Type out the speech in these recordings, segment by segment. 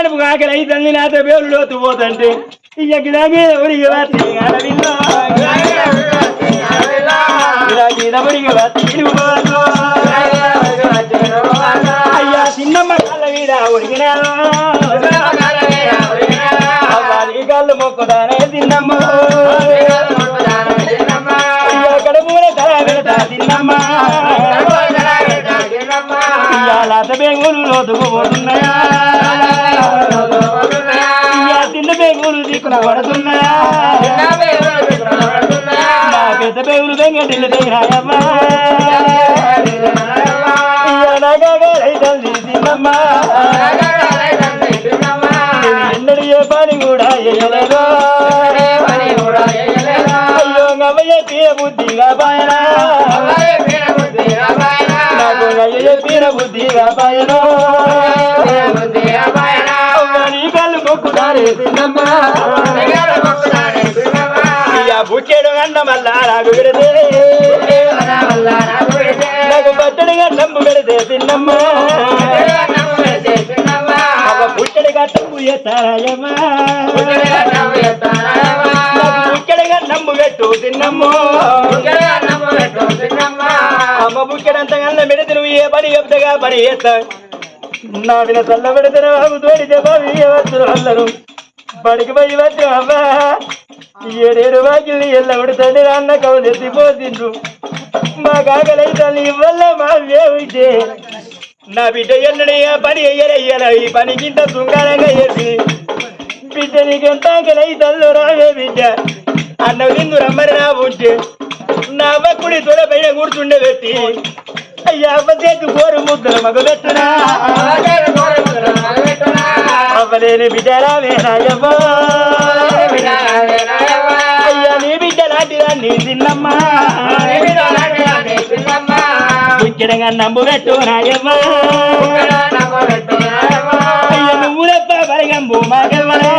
కడుపు కాకలి అయితే నాతో పేరు లోతు పోతంటే. ఇక గిదా మీద ఉరిగి అయ్యా చిన్నమ్మ కళ్ళ మీద ఉరిగినా. కళ్ళు మొక్కుదానే తిన్నమ్మ. అయ్యా కడుపు మీద తల పెడతా తిన్నమ్మ. ఇవాళ బెంగుళూరు లోతుకు పోతున్నాయా? నా పెద్ద బేగులు ఏ పని కూడా అయ్యో బుద్ధిగా పాయనా. నాకు బుద్ధిగా పాయను. బుచ్చేడు తిన్నమ్మా గంట మళ్ళా నాకు పెడితే. నాకు బట్టడి గంటంపు పెడితే తిన్నమ్మా. అవ్వ బుట్టడి గంటంపు ఎత్తారాయమ్మా నాకు గంటంపు పెట్టు తిన్నమ్మో. అమ్మ బుక్కెడంత గంట పెడితే నువ్వు ఏ పని చెప్తగా పని చేస్తా. నా మీద చల్ల పెడితే బాబు తోడితే బాబు వచ్చును అందరూ బడికి పోయి వచ్చు అవ్వా ఏడేడు వాకిల్ని ఎల్ల ఉడుతుంది అన్న కవులు ఎత్తిపోతుండ్రు మా కాకలై తల్లి వల్ల మా వేవితే నా బిడ్డ ఎన్నడి పని ఎయ్యరయ్యల ఈ పనికింత సుంగారంగా శృంగారంగా చేసి. బిడ్డ నీకెంత ఆకలై తల్లు రావే బిడ్డ. అన్న విందు రమ్మని నా ఉంటే. నా అవ్వకుడి తొడ పైన కూర్చుండే పెట్టి అయ్యా ముద్దల మగ అవ్వలేని బిడ్డ రావే రాజవ్వ అయ్యా నీ బిడ్డ లాంటిదా నీ తిన్నమ్మా ముఖ్యంగా నమ్ము పెట్టు రాజవ్వ అయ్యా నువ్వు తప్ప మాగవ్వరా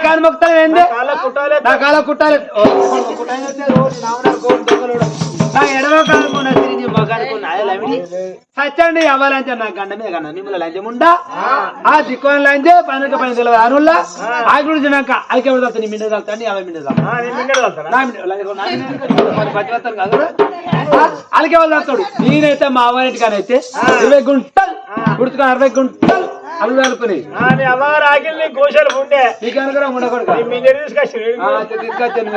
నా కాలు మొక్తాను ఏంది నా కాల కుట్టాలి. సచ్చండి అవ్వాలంటే నా గండ మీద కన్నా నిమ్మల లంచం ఉండా ఆ. దిక్కుని లంచే పనుక పని తెలియదు అనుల్లా ఆ. గురించి నాకు అలికే పడతా నీ మిండ యాభై మిండ పచ్చివత్తాను కాదు అలికే వాళ్ళు నేనైతే మా అవ్వారింటి కానైతే ఇరవై గుంటలు గుర్తుకొని అరవై గుంటలు అల్లు అనుకుని గోషలు ఉండే. నీకు ఉండకూడదు తీసుకొచ్చాను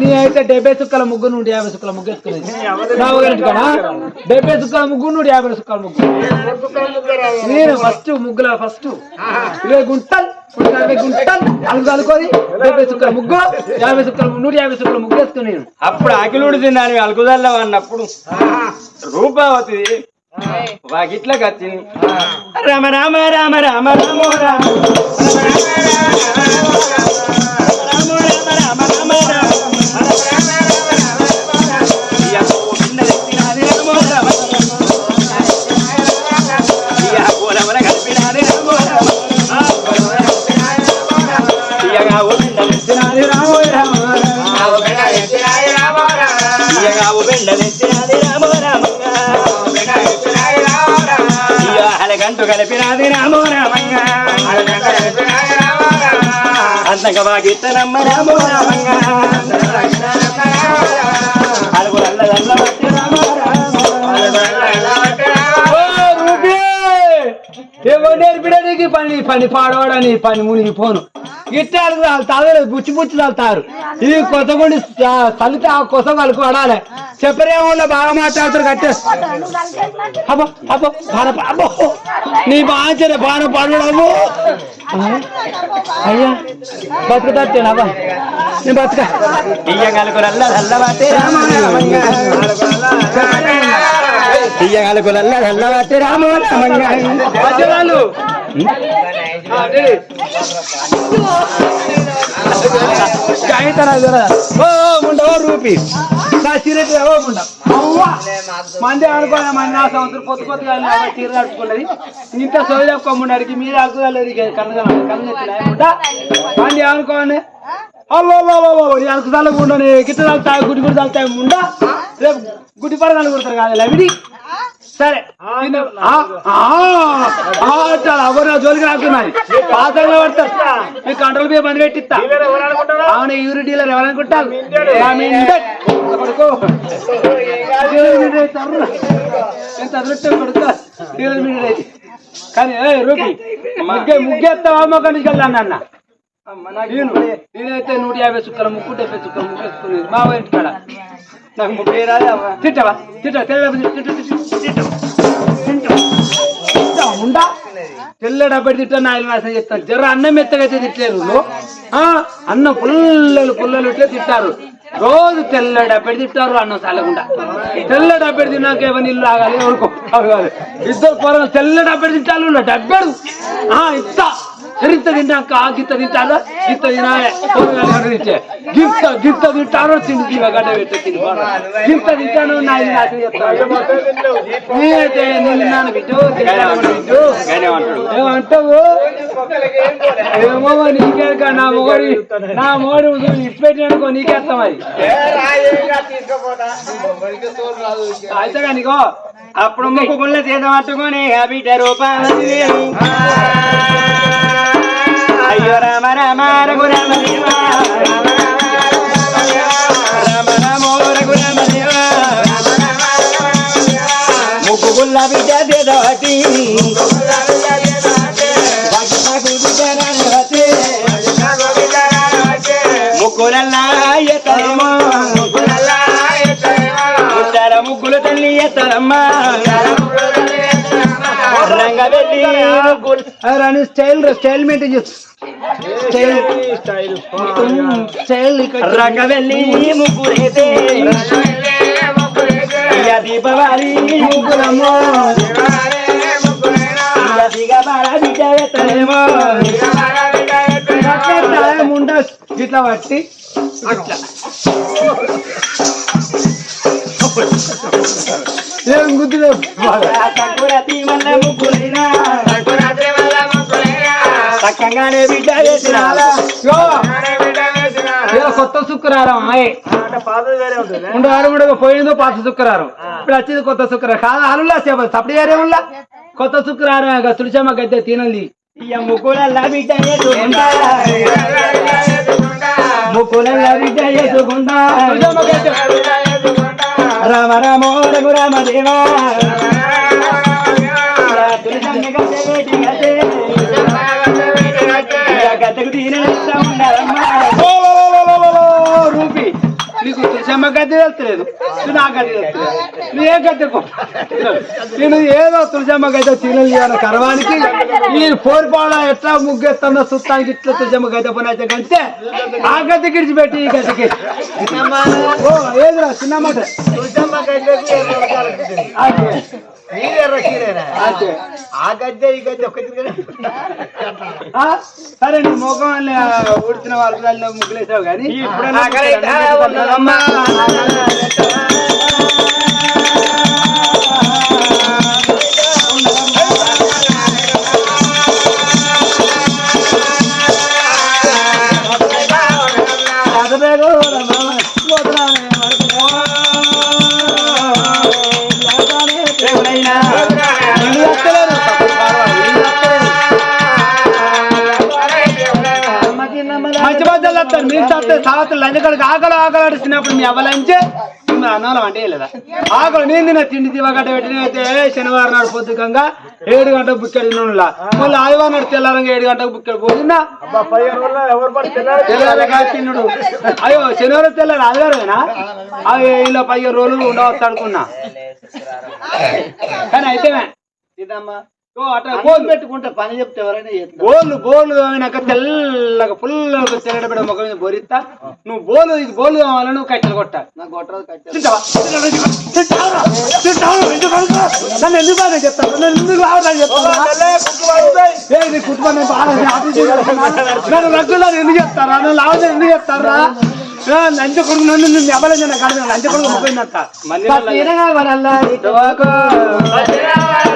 నీ అయితే డెబ్బై సుక్కల ముగ్గు నుండి యాభై సుక్కల ముగ్గు ఎత్తుకునేది డెబ్బై సుక్కల ముగ్గు నుండి యాభై సుక్కల ముగ్గు నేను ఫస్ట్ ముగ్గుల ఫస్ట్ ఇరవై గుంటలు యాభై గుంటలు అలుగు అనుకోని డెబ్బై సుక్కల ముగ్గు యాభై సుక్కల నూట యాభై సుక్కల ముగ్గు నేను అప్పుడు ఆకిలుడు తిన్నాను అలుకుదల్లం అన్నప్పుడు రూపావతి వాకిట్ల కత్తిని రామ రామ రామ రామ రామ రామ గంటు కలిపినాది రామో రామంగా అంతగా బాగిత్తనమ్మ రామో రామంగా బట్టి రామో నేర్పిడానికి పని పని పాడవాడని పని మునిగి పోను గిట్టారు తాగలేదు బుచ్చి బుచ్చి తాగుతారు ఇది కొత్తగుండి తల్లితే ఆ కొత్త కలుపు పడాలి చెప్పరేమో బాగా మాట్లాడుతారు కట్టే. అబ్బో అబ్బో బాణ అబ్బో. నీ బాగా బాణ పడవు అయ్యా బతుకుతాట్టేనాబా నేను బతుక. ఇయ్యగలుగులల్ల చల్లబట్టి రామో రామంగా ఇయ్యగలుగులల్ల చల్లబట్టి రామో రామంగా వాళ్ళు కాగితారా ఓ ఉండవు రూపీ నా చీరటి ఇవ్వకుండా అవ్వా మంది అనుకోని మంది నా సంవత్సరం పొత్తు పొత్తుగా చీర కట్టుకున్నది ఇంత సోదరి కొమ్ముడికి మీద అడుగుదలేదు కన్నుగా కన్ను లేకుండా మంది అనుకోని అవ్వో అనుకు తలకు ఉండని గిట్ట తలుతాయి గుడి గుడి తలుతాయి ముండా రేపు గుడి పడదాలు కొడతారు కాదు లవిడి సరే. ఎవరు జోలికి రాకున్నది పాతంగా పడతారు. మీ కంట్రోల్ పోయి బంద్ పెట్టిస్తా. అవును యూరి డీలర్ ఎవరనుకుంటారు? కానీ రూపి ముగ్గే ముగ్గేస్తావా మొక్క నుంచి వెళ్ళాను అన్న నేను నేనైతే నూట యాభై చుక్కలు ముక్కు డెబ్బై చుక్కలు వేసుకుని మా ఇంటి కాడ. నాకు ముప్పై రాదా తిట్టవా తిట్ట ఉండా? తెల్ల డబ్బడి తిట్టా నాయన వాసన చెప్తాను జర అన్నం మెత్తగైతే తిట్టలేరు ఆ? అన్నం పుల్లలు పుల్లలు ఇట్లా తిట్టారు రోజు తెల్ల డబ్బడి తిట్టారు అన్నం చల్లకుండా తెల్ల డబ్బడి తిన్నాక నీళ్ళు ఆగాలి అనుకో ఇద్దరు పొరలు తెల్ల డబ్బడి తింటారు డబ్బెడు. ఆ ఇస్తా. ఎంత తిన్నాక గిత్త తింటారా గిత్త తినాలే గిత్త గిత్త తింటారో తిండి తీవ గడ్డ పెట్టి తిని గిత్త తింటాను నా ఇది నాకు నేనైతే నేను బిడ్డు బిడ్డు ఏమంటావు ఏమో నీకే నా మొగడి నా మొగడి ఇచ్చిపెట్టిననుకో నీకేస్తాం అది అయితే కానికో అప్పుడు ముక్కుకుళ్ళ చేత పట్టుకొని ఆ బిడ్డ అయ్యో రామ రామ రఘు రామ దేవ రామ రామ రఘు రామ దేవ. బిడ్డ చేత రాని స్టైల్ స్టైల్ మెయింటైన్ చేస్తు. స్టైల్. స్టైల్ ముగ్గురైతే. దీపావళి ముగ్గులమ్మో ఇట్లా పట్టి. ఇట్లా ఏం ముగ్గులైనా చక్కగానే బిడ్డ వేసినారా కొత్త శుక్రవారం ఆయ్. ఉండు వారం కూడా పోయిందో పాత శుక్రవారం. ఇప్పుడు వచ్చేది కొత్త శుక్రవారం. కాదు అల్లులా సేవ సపడి ఏరేముల్లా కొత్త శుక్రవారం తులసమ్మ గద్దె ముగ్గులల్లా బిడ్డ ఎత్తుకుంటా రామ రామ రఘు రామ దేవా ఓ, ఓ, రూపి. నీకు తులసమ్మ గద్దె తెలుస్తలేదు. నా గద్దె తెలుస్తలేదు. నువ్వు ఏ గద్దె నేను ఏదో తులసమ్మ గద్దె తినలేదు కరవానికి నేను పోరిపాడ ఎట్లా ముగ్గెత్తుందో సుత్తానికి ఇట్లా తులసమ్మ గద్దె పని అయితే కంటే ఆ గద్దె గిడిచిపెట్టి ఈ గద్దెకి ఓ ఏదిరా చిన్న మాట? అదే. అదే. ఆ గద్దె ఈ గద్దె ఒక? సరే నీ ముఖం ఊడిచిన వాళ్ళు ముగ్గులేసావు కానీ ఉన్నదమ్మా చస్తే సావతలు లంచకడికి ఆకలి ఆకలి అడిచినప్పుడు మీ అవ్వలంచే మీ అన్నం అంటే లేదా ఆకలి నేను తిన్న తిండి దివగడ్డ పెట్టిన అయితే శనివారం నాడు పొద్దుకంగా ఏడు గంటలకు బుక్కెడు తిన్నా మళ్ళీ ఆదివారం నాడు తెల్లారంగా ఏడు గంటలకు బుక్కెడు పోతున్నా. తిన్నుడు. అయ్యో శనివారం తెల్లారు? ఆదివారమేనా? అవి ఇలా పదిహేను రోజులు ఉండవచ్చు అనుకున్నా కానీ అయితే ఇదమ్మా. గోలు. పెట్టుకుంటే పని చెప్తే ఎవరైనా చేస్తారు. బోలు బోలు అయినాక తెల్లగా పుల్లగా తెల్లడబెడ ముఖం మీద బోరిస్తా. నువ్వు బోలు ఇది బోలు కావాలని నువ్వు కట్టెలు కొట్టాలి. నాకు? ఎందుకు బాధ చెప్తాను నన్ను ఎందుకు రావడానికి చెప్తాను ఏ నీ కుటుంబం నేను బాగా ఆఫీస్ నన్ను రగ్గులు ఎందుకు చెప్తారా? నన్ను లావడం ఎందుకు చెప్తారా? లంచ కొడుకు నన్ను నువ్వు అవ్వలేదు నా కాదు లంచ కొడుకు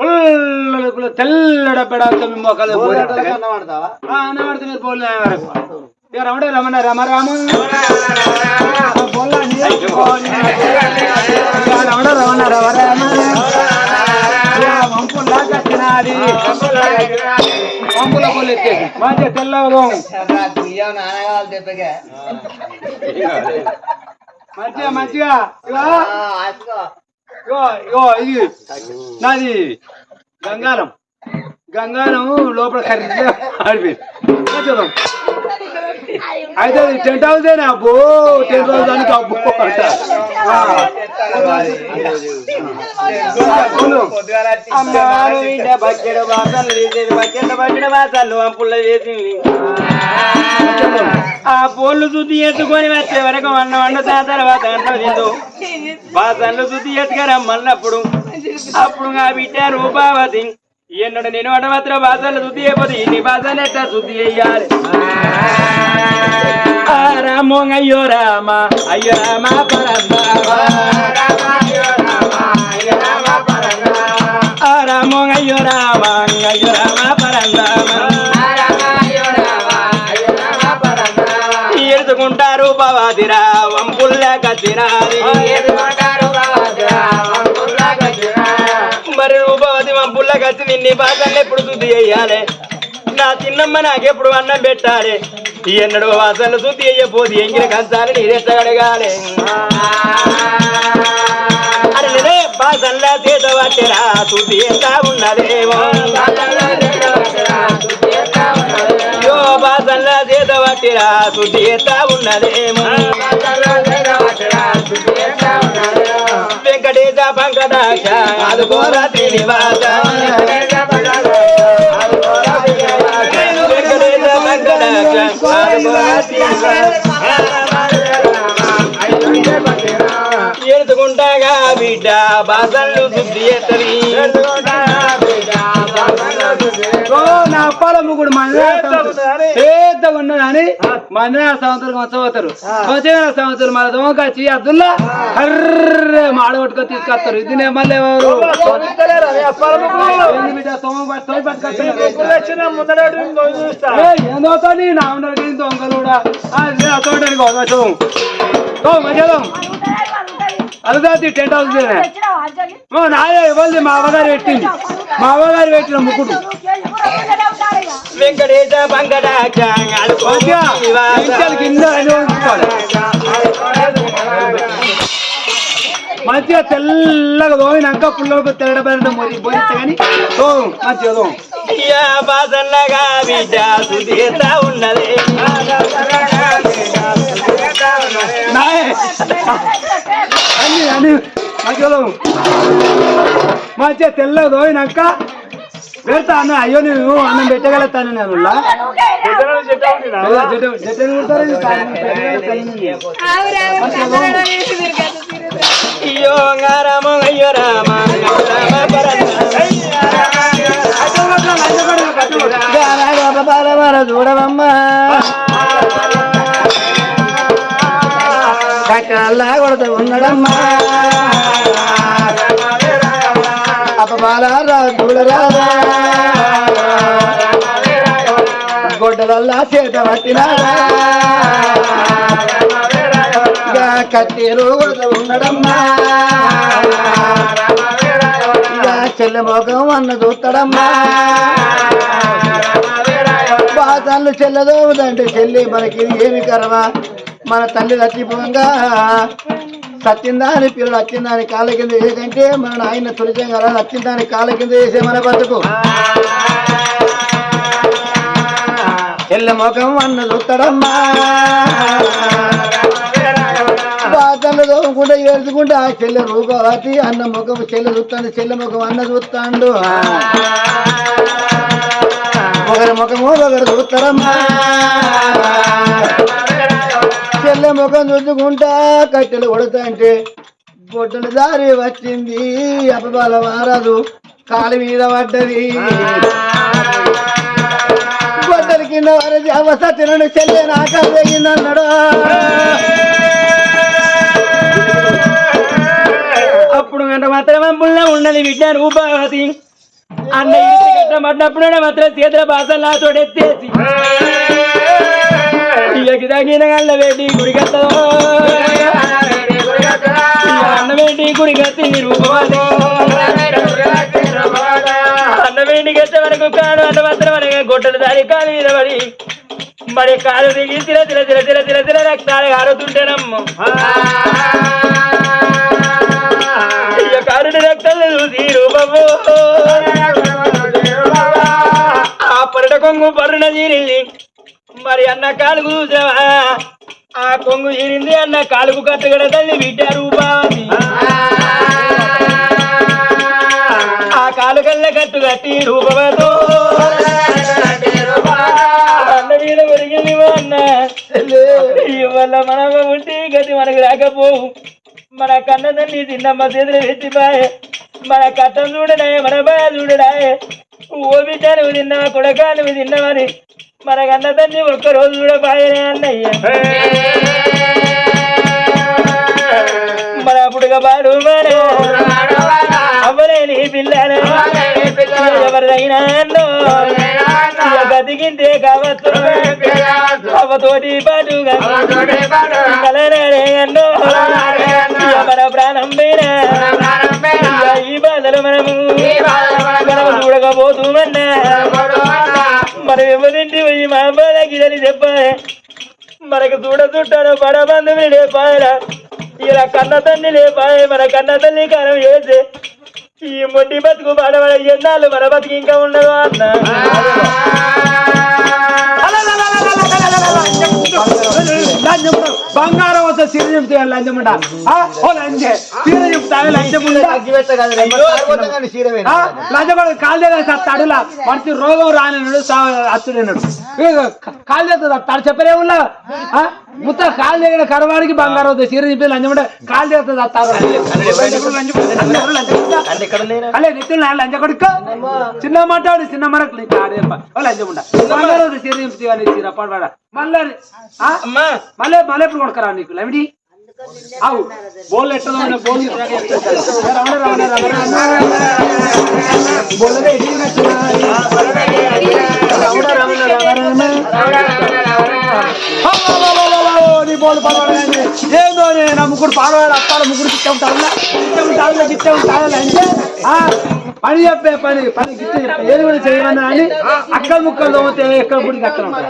ఉల్లులు తెల్లడ పెడాలతో మీ మొక్కలు అన్నవాడితే మీరు పోలే రమణ రమణ రమ రామ. రమణ రమణ రమ రామ. కట్టినాది. వంపుల పోలు ఎత్తేసి. మంచిగా. మంచిగా. ఇది. నాది గంగారం. గంగారం లోపల కర్రీ ఆడిపోయింది. చూద్దాం. అయితే అది టెంట్ హౌస్ ఏనా అబ్బో టెంట్ హౌస్ దానికి అబ్బో అంట. ఆ. బాసలు బకెట్ బకెట్ బాసలు అంపుల్లో చేసింది. ఆ పోళ్ళు శుద్ధి ఎత్తుకొని వచ్చే వరకు వన్న వండుతా తర్వాత అంట తిందు. బాసన్లు శుద్ధి ఎత్తుగా రమ్మన్నప్పుడు అప్పుడు ఆ బిడ్డ రూపావతి. ఎన్నడు నేను అడవత్ర బాసన్లు శుద్ధి అయిపోతే ఇన్ని బాసలు ఎట్లా శుద్ధి అయ్యాలి ఆ రామో అయ్యో రామ అయ్యో రామ పరమ. ఆ రామో అయ్యో రామ అయ్యో రామ పరందామ బావాదిరా వంపుల్లా కత్తిరాది మరి రూపవతి వంపుల్లా కత్తి నిన్ని బాసన్లు ఎప్పుడు శుద్ధి చెయ్యాలి నా చిన్నమ్మ నాకెప్పుడు అన్నం పెట్టాలి? ఎన్నడో వాసనలు శుద్ధి అయ్యపోతే ఎంగిన కంచాలి నీరెత్తగడగాలి అరే నేనే బాసన్లా చేత పట్టెరా శుద్ధి ఎంత ఉన్నదేమో. పట్టిరా శుద్ధి ఉన్నదేమో. వెంకటేశ పంకటాక్ష అదుకోరా శ్రీనివాస. వెంకటేశ పంకటాక్ష ఎడుతుకుంటాగా బిడ్డ బాసలు శుద్ధి ఎత్తది నా అప్పాల ముగ్గుడు పెద్దగా ఉన్నదని మందిర సంవత్సరం వచ్చపోతారు. వచ్చే సంవత్సరం మన దొంగకొచ్చి అద్దుల్లా కర్రే మాడ కొట్టుకొని తీసుకొస్తారు. ఇది నేను మళ్ళీ ఎవరు? ఏంది నీ? నా ఉన్నది దొంగలు కూడా. టెంట్ హౌస్ నాదే ఇవ్వాలి మా అవ్వగారు పెట్టింది. మా అవ్వగారు పెట్టిన ముక్కుడు వెంకటేశ మంచిగా తెల్లగా తోమినాక పుల్లలకు తెల్లబడిన మొరి పోయితే కానీ తో మంచిగా యా బాసన్నగా బిడ్డ సుధీత ఉన్నది. అన్ని అన్ని. మంచిగా. మంచిగా తెల్లగా తోమినాక పెడతా అన్న అయ్యో నేను అన్నం పెట్టగలుగుతాను నేను. అయ్యో రామ అయ్యో రామ చూడవమ్మా కట్టల్లా కొడత ఉన్నాడమ్మా అపబాలారా చూడరాదా గొడ్డలల్లా చేత పట్టినాడా. కట్టేరు ఉండడమ్మా. ఇక చెల్లె మోగం అన్న చూస్తాడమ్మా. బాధలు చెల్లదోదంటే చెల్లి మనకి ఏమి కరవా మన తల్లి చచ్చిపోగా సత్యందాని పిల్లలు అత్యందాని కాళ్ళ కింద వేసంటే మన నాయన తొలిచం కదా అత్యందాని కాళ్ళ కింద వేసే మన బతుకు. చెల్లె ముఖం అన్న చూస్తాడమ్మా బాధలు చెల్లె తోముకుంటా ఆ చెల్లె రూపవతి అన్న ముఖం చెల్లె చూస్తాడు చెల్లె ముఖం అన్న చూస్తాడు ఒకరి ముఖము ఒకరు చూస్తారమ్మా చెల్లె ముఖం చూసుకుంటా కట్టెలు కొడతాంటే బొట్టలు దారి వచ్చింది. అపబాల మారదు కాలు మీద పడ్డది. బొట్టల కింద వరది అవస్థ తినడు చెల్లె నాక అప్పుడు గంట మాత్రం పుల్ల ఉండని బిడ్డ రూపావతి. అన్న ఇంటి గట్ట పడినప్పుడు మాత్రం చేతుల బాసల్లా తోడెత్తేసి. ఇయ్యకి తగిన గల్ల వేడి గుడిగత్తో అన్న వేడి గుడిగత్తి? రూపవతి అన్న వేడి గచ్చ వరకు కాను అన్న మాత్రం అనగా గొడ్డలు దారి కాలు మీద పడి మరి కాలు దిగి తిర తిర తిర తిర తిర తిర రక్తాలు ఆడుతుంటేనమ్మ ఇయ్య కారుడి రక్తాలు చూసి రూపము ఆ పరుడ కొంగు పరుణ తీరింది మరి అన్న కాలుగు చూసావా? ఆ కొంగు తీరింది అన్న కాలుగు కట్టగడ తల్లి బిడ్డ రూపావతి ఆ కాలు కళ్ళ కట్టు కట్టి రూపవతో. అన్న మీద ఒరిగింది అన్న. ఇవల్ల మన ఉంటే గతి మనకు రాకపోవు. మన కన్న తల్లి తిన్నమ్మ చేతులు ఎత్తిపాయే మన కట్టం చూడడాయే మన బాయ చూడడాయే. ఓ బిడ్డ నువ్వు తిన్నావా కొడకా నువ్వు తిన్నావని మన కన్న తల్లి ఒక్క రోజు చూడపాయనే అన్నయ్య మన. అప్పుడుగా బాడు అవ్వలేని పిల్లలు ఎవరిదైనా బతికింటే కావచ్చు అవ్వతోటి పాటుగా. కలనాడే అన్నో. మన ప్రాణం పైన ఈ బాధలు మనము. మనము చూడకపోతుమన్నా మనకు చూడ చుట్టాను పడబంధువులు లేపాయరా ఇలా కన్న తల్లి లేపాయ మన కన్న తల్లి కారం చేసి ఈ మొండి బతుకు పడబడ ఎన్నాళ్ళు మన బతుకు ఇంకా ఉండదు అన్న లంచం బంగారం వస్తే సిరి చెప్తే లంచం ఉండ? సిరి చెప్తా లంచం లంచం తడులా. మనిషి రోగం రానినాడు అత్తుడన్నాడు కాలు చేస్తుంది తడు చెప్పరే ఉన్నా? ముత్త కాలు దగ్గర కరవాడికి బంగారం వస్తే సిరి చెప్పి లంచం ఉంటే కాలు చేస్తుంది అలే లంచ కొడుక. చిన్న మాట్లాడు చిన్న మనకు లంచం ఉండ. బంగారం వస్తే సిరి చెప్తే మళ్ళీ మళ్ళీ మళ్ళీ కొడుకరా నీకు లమిడి అవు బోల్ ఎట్లా ఉన్నా బోల్ బోల్ నీ ఏందో నే- ముగ్గురు పాడవాడు అప్పాల ముగ్గురు గిట్ట ఉంటారు గిట్ట ఉంటారు గిట్ట అంటే ఆ, పని చెప్పే పని పని గిట్ట చెప్పే. ఏది కూడా చేయమన్నా అని అక్కడ ముక్కలు తోమితే ఎక్కడ బూడికి అక్కడ ఉంటారు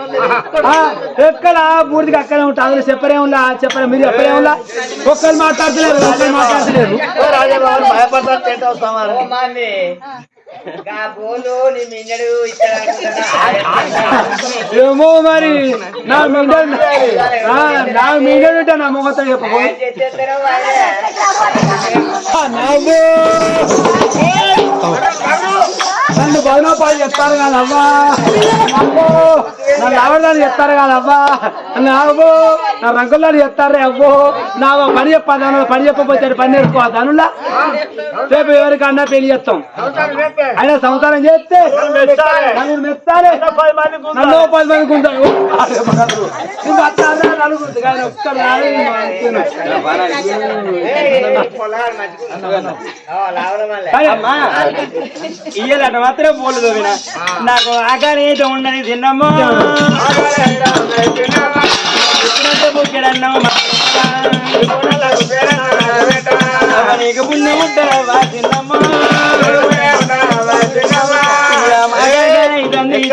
ఆ, ఎక్కడ బూడికి అక్కడే ఉంటారు అందులో చెప్పరే ఉందా? చెప్పరే మీరు చెప్పరే ఉందా? ఒక్కరు మాట్లాడతలేరు ఒక్కరు మాట్లాడతలేరు. ఏమో మరి నా మిండల్ నా మిండల్ ఉంటే నా మొగతో చెప్పబో నవ్వు. నన్ను బదునోపాలు చెప్తారు కాదవ్వా అవ్వో. నన్ను ఆవడాన్ని చెప్తారు కాదవ్వా నవ్వు నా రంగులని చెప్తారే అవ్వో. నా పని చెప్పాను పని చెప్పబోతే పని నేర్చుకోవాలి దానిలా రేపు ఎవరికి అన్నా పెళ్ళి చేస్తాం. అయినా సంసారం చేస్తే నలుగురు మెత్తాలే నన్ను పది మంది ఉంటారు నలుగురు కానీ ఒక్కరు మాత్రం పోలేదు వినా నాకు ఆకలి అయితే ఉండని తిన్నమ్మో. ఎప్పుడంటే బుక్కెడన్నావు నీకు పుణ్యం ఉంటావా తిన్నమ్మో. ఇక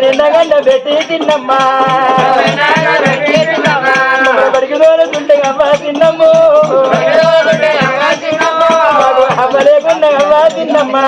నిండగండ పెట్టి తిన్నమ్మా. బడికి దూరతుండగమ్మా తిన్నమ్ము. అవ్వలేకుండా అవ్వా తిన్నమ్మా.